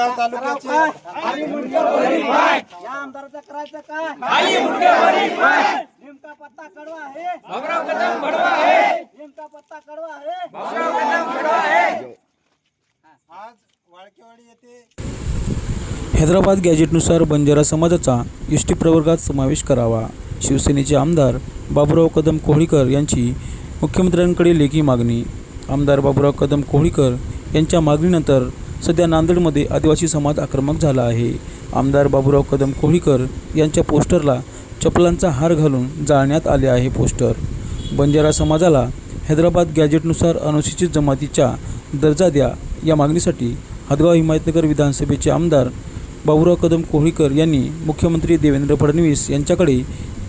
आंबेगाव तालुक्याचे. या आमदाराचं करायचं काय? नेमका पत्ता कडवा आहे. नेमका पत्ता कडवा आहे. आज वाळकेवाडी येथे हैदराबाद गॅजेटनुसार बंजारा समाजाचा एस टी प्रवर्गात समावेश करावा. शिवसेनेचे आमदार बाबुराव कदम कोहळीकर यांची मुख्यमंत्र्यांकडे लेखी मागणी. आमदार बाबुराव कदम कोहळीकर यांच्या मागणीनंतर सध्या नांदेडमध्ये आदिवासी समाज आक्रमक झाला आहे. आमदार बाबुराव कदम कोहळीकर यांच्या पोस्टरला चपलांचा हार घालून जाळण्यात आले आहे पोस्टर. बंजारा समाजाला हैदराबाद गॅजेटनुसार अनुसूचित जमातीचा दर्जा द्या या मागणीसाठी हदगाव हिमायतनगर विधानसभेचे आमदार बाबुराव कदम कोहळीकर यांनी मुख्यमंत्री देवेंद्र फडणवीस यांच्याकडे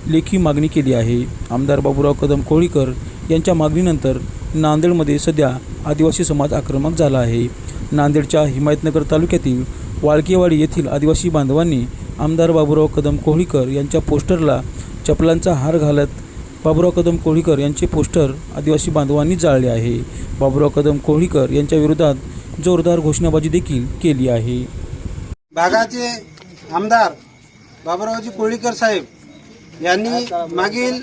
लेखी मागणी केली आहे. आमदार बाबुराव कदम कोहळीकर यांच्या मागणीनंतर नांदेडमध्ये सध्या आदिवासी समाज आक्रमक झाला आहे. नांदेडच्या हिमायतनगर तालुक्यातील वाळकेवाडी येथील आदिवासी बांधवांनी आमदार बाबुराव कदम कोहळीकर यांच्या पोस्टरला चपलांचा हार घालत बाबुराव कदम कोहळीकर यांचे पोस्टर आदिवासी बांधवांनी जाळले आहे. बाबुराव कदम कोहळीकर यांच्या विरोधात जोरदार घोषणाबाजी देखील केली आहे. भागाचे आमदार बाबुरावजी कोळीकर साहेब यांनी मागील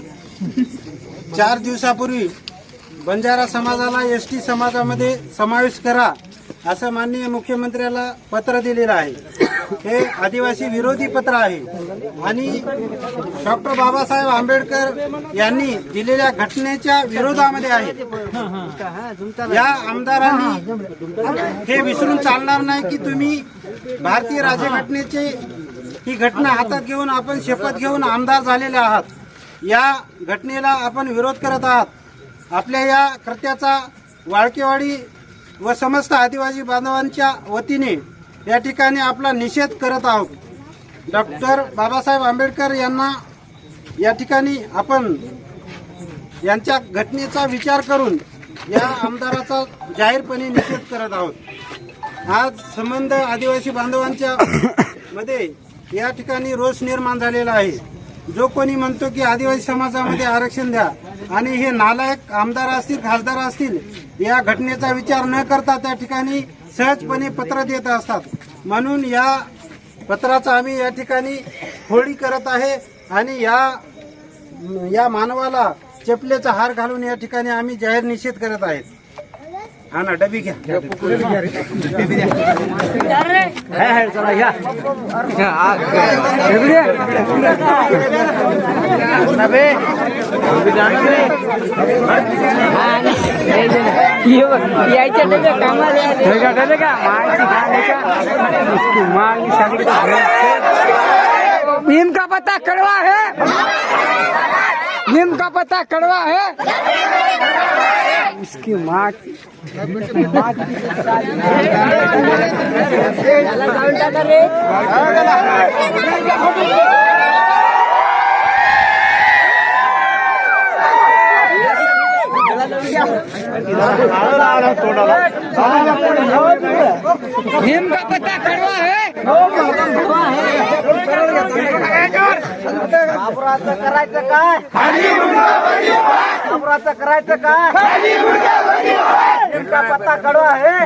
चार दिवसापूर्वी बंजारा समाजाला एस टी समाजामध्ये समावेश करा असं माननीय मुख्यमंत्र्याला पत्र दिलेलं आहे. हे आदिवासी विरोधी पत्र आहे. आणि डॉक्टर बाबासाहेब आंबेडकर यांनी दिलेल्या घटनेच्या विरोधामध्ये आहे. या आमदारांनी हे विसरून चालणार नाही की तुम्ही भारतीय राज्यघटनेचे ही घटना हातात घेऊन आपण शपथ घेऊन आमदार झालेले आहात. या घटनेला आपण विरोध करत आहात. आपल्या या कृत्याचा वाळकेवाडी व समस्त आदिवासी बांधवांच्या वतीने या ठिकाणी आपला निषेध करत आहोत. डॉक्टर बाबासाहेब आंबेडकर यांना या ठिकाणी आपण यांच्या घटनेचा विचार करून या आमदाराचा जाहीरपणे निषेध करत आहोत. आज संबंध आदिवासी बांधवांच्या मध्ये या ठिकाणी रोष निर्माण झालेला आहे. जो कोणी म्हणतो की आदिवासी समाजामध्ये आरक्षण द्या आणि हे नालायक आमदार असतील खासदार असतील या घटनेचा विचार न करता त्या ठिकाणी सहजपणे पत्र देत असतात. म्हणून या पत्राचा आम्ही या ठिकाणी होळी करत आहे आणि या या मानवाला चपलेचा हार घालून या ठिकाणी आम्ही जाहीर निषेध करत आहेत. हा ना डबी घ्या. यायच्या डब्या कामाला नीम का पत्ता कड़वा है. नीम का पत्ता कड़वा है. इसकी माँ की माँ की पत्ता कड़वा है। करायचं काय? बाबुराचं करायचं काय नेमका पत्ता कडवा आहे.